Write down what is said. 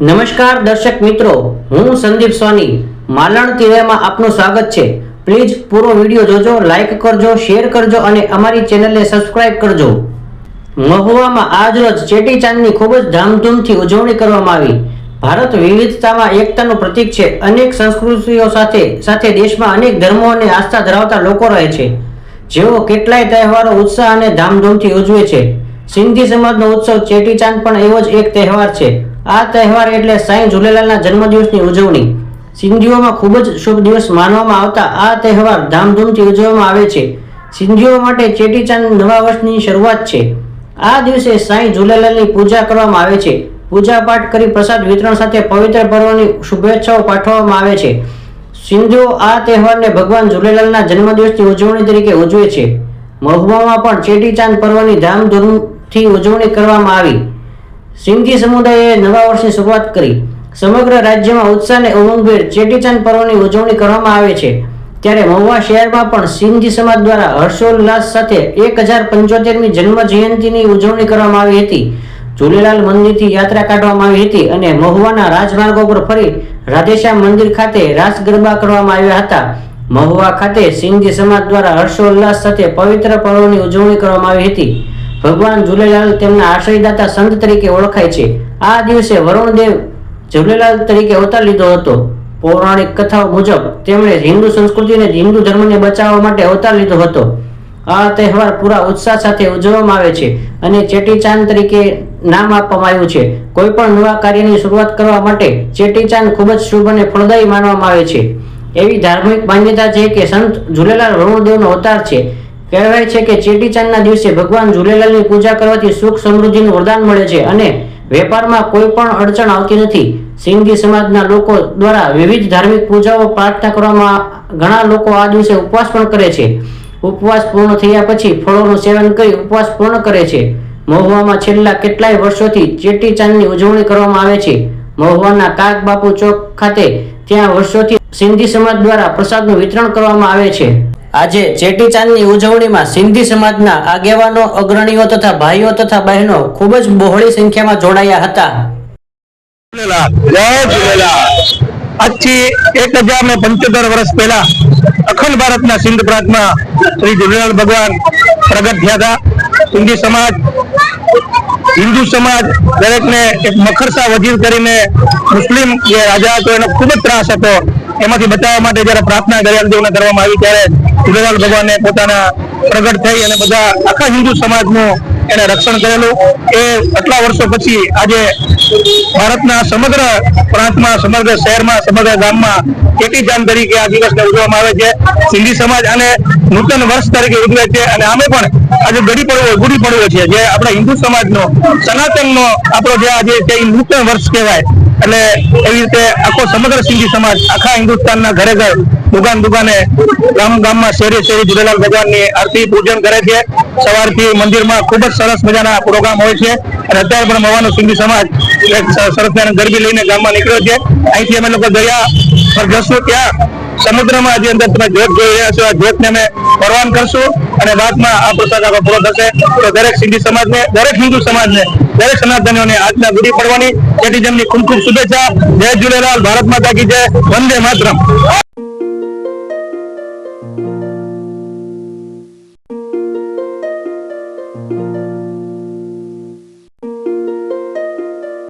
નમસ્કાર દર્શક મિત્રો, હું સંદીપ સોની. માલણ તિરામાં આપનું સ્વાગત છે. પ્લીઝ પૂરો વીડિયો જોજો, લાઈક કરજો, શેર કરજો અને અમારી ચેનલને સબસ્ક્રાઇબ કરજો. મહુવામાં આજરોજ ચેટી ચાંદની ખૂબ જ ધામધૂમથી ઉજવણી કરવામાં આવી. ભારત વિવિધતામાં એકતાનું પ્રતીક છે. અનેક સંસ્કૃતિઓ સાથે સાથે દેશમાં અનેક ધર્મો અને આસ્થા ધરાવતા લોકો રહે છે. જેઓ કેટલાય તહેવારો ઉત્સાહ અને ધામધૂમથી ઉજવે છે. સિંધી સમાજનો ઉત્સવ ચેટીચાંદ પણ એવો જ એક તહેવાર છે. આ તહેવાર એટલે સાંઈ ઝૂલેલાલના જન્મદિવસની ઉજવણી. સિંધીઓમાં ખૂબ જ શુભ દિવસ માનવામાં આવતા આ તહેવાર ધામધૂમથી ઉજવવામાં આવે છે. સિંધીઓ માટે ચેટીચાંદ નવા વર્ષની શરૂઆત છે. આ દિવસે સાંઈ ઝૂલેલાલની પૂજા કરવામાં આવે છે. પૂજા પાઠ કરી પ્રસાદ વિતરણ સાથે પવિત્ર પર્વની શુભેચ્છાઓ પાઠવવામાં આવે છે. સિંધુઓ આ તહેવારને ભગવાન ઝૂલેલાલના જન્મદિવસની ઉજવણી તરીકે ઉજવે છે. મહુવામાં પણ ચેટીચાંદ પર્વની ધામધૂમથી ઉજવણી કરવામાં આવી. સિંધી સમુદાયે નવા વર્ષની શરૂઆત કરી. સમગ્ર રાજ્યમાં ઉત્સાહ અને ઉમંગભેર ચેટીચંદ પર્વની ઉજવણી કરવામાં આવે છે. ત્યારે મહુવા શહેરમાં પણ સિંધી સમાજ દ્વારા હર્ષોલ્લાસ સાથે એક હજાર પંચોતેરમી જન્મ જયંતિની ઉજવણી કરવામાં આવી હતી. ઝૂલેલાલ મંદિરથી યાત્રા કાઢવામાં આવી હતી અને મહુવાના રાજમાર્ગો પર ફરી રાધેશ્યામ મંદિર ખાતે રાસ ગરબા કરવામાં આવ્યા હતા. મહુવા ખાતે સિંધી સમાજ દ્વારા હર્ષોલ્લાસ સાથે પવિત્ર પર્વની ઉજવણી કરવામાં આવી હતી. ભગવાન ઝૂલેલાલ તેમના આશ્રયદાતા સંત તરીકે ઓળખાય છે. આ દિવસે વરુણદેવ ઝૂલેલાલ તરીકે અવતાર લીધો હતો. પૌરાણિક કથાઓ મુજબ તેમણે હિન્દુ સંસ્કૃતિ અને હિન્દુ ધર્મને બચાવવા માટે અવતાર લીધો હતો. આ તહેવાર પૂરા ઉત્સાહ સાથે ઉજવવામાં આવે છે અને ચેટીચાંદ તરીકે નામ આપવામાં આવ્યું છે. કોઈ પણ નવા કાર્યની શરૂઆત કરવા માટે ચેટીચાંદ ખૂબ જ શુભ અને ફળદાયી માનવામાં આવે છે. એવી ધાર્મિક માન્યતા છે કે સંત ઝૂલેલાલ વરુણદેવનો અવતાર છે. કહેવાય છે કે ચેટીચાંદના દિવસે ભગવાન ઝૂલેલાલની પૂજા કરવાથી સુખ સમૃદ્ધિનું વરદાન મળે છે અને વેપારમાં કોઈ પણ અડચણ આવતી નથી. સિંધી સમાજના લોકો દ્વારા વિવિધ ધાર્મિક પૂજાઓ, પ્રાર્થના કરવામાં ઘણા લોકો આ દિવસે ઉપવાસ પણ કરે છે. ઉપવાસ પૂર્ણ થયા પછી ફળોનું સેવન કરી ઉપવાસ પૂર્ણ કરે છે. મહુવામાં છેલ્લા કેટલાય વર્ષોથી ચેટીચાંદની ઉજવણી કરવામાં આવે છે. મહુવાના કાગ બાપુ ચોક ખાતે ત્યાં વર્ષોથી સિંધી સમાજ દ્વારા પ્રસાદનું વિતરણ કરવામાં આવે છે. આજે ચેટીચાંદની ઉજવણીમાં સિંધી સમાજના આગેવાનો, અગ્રણીઓ તથા ભાઈઓ તથા બહેનો ખૂબ જ બહોળી સંખ્યામાં જોડાયા હતા. આજથી એક હજાર ને પંચોતેર વર્ષ પહેલા અખંડ ભારતના સિંધ પ્રાંતમાં શ્રી ઝૂલેલાલ ભગવાન પ્રગટ થયા હતા. સિંધી સમાજ, હિન્દુ સમાજ, દરેકને એક મખરસા વજીર કરીને મુસ્લિમ જે રાજા હતો, એનો ખૂબ જ ત્રાસ હતો. એમાંથી બચાવવા માટે જયારે પ્રાર્થના દયાલદેવને કરવામાં આવી ત્યારે ઝૂલેલાલ ભગવાને પોતાના પ્રગટ થઈ અને બધા આખા હિન્દુ સમાજનું એને રક્ષણ કરેલું. એ આટલા વર્ષો પછી આજે ભારતના સમગ્ર પ્રાંતમાં, સમગ્ર શહેરમાં, સમગ્ર ગામમાં ચેટીચાંદ તરીકે આ દિવસને ઉજવવામાં આવે છે. સિંધી સમાજ આને નૂતન વર્ષ તરીકે ઉજવે છે અને આમે પણ આજે ગડી પડવો, ગુડી પડવો છે. જે આપણા હિન્દુ સમાજનો સનાતનનો આપણો જે આજે નૂતન વર્ષ કહેવાય એટલે એવી રીતે આખો સમગ્ર સિંધી સમાજ, આખા હિન્દુસ્તાનના ઘરે ઘર, દુકાન દુકાને, ગામ ગામમાં શેરી શેરી ઝૂલેલાલ ભગવાનની આરતી, પૂજન કરે છે. સવારથી મંદિરમાં ખૂબ જ સરસ મજાના પ્રોગ્રામ હોય છે. અને અત્યારે પણ મવાનો સિંધી સમાજ સરસ મજાના ગરબી લઈને ગામમાં નીકળ્યો છે. અહીંથી અમે લોકો દરિયા પર જશું ત્યાં. સમુદ્રમાં જે અંદર તમે જોત જોઈ રહ્યા છો, આ જોતને અમે પરવાન કરશું અને બાદમાં આ પ્રસંગ આપણો પૂરો થશે. તો દરેક સિંધી સમાજને, દરેક હિન્દુ સમાજને, દરેક સનાતનીઓને આજના ગુડી પડવાની. ચેટીજમની ખૂબ ખૂબ શુભેચ્છા. જય ઝૂલેલાલ, ભારત માતા કી જય. વંદે માતરમ.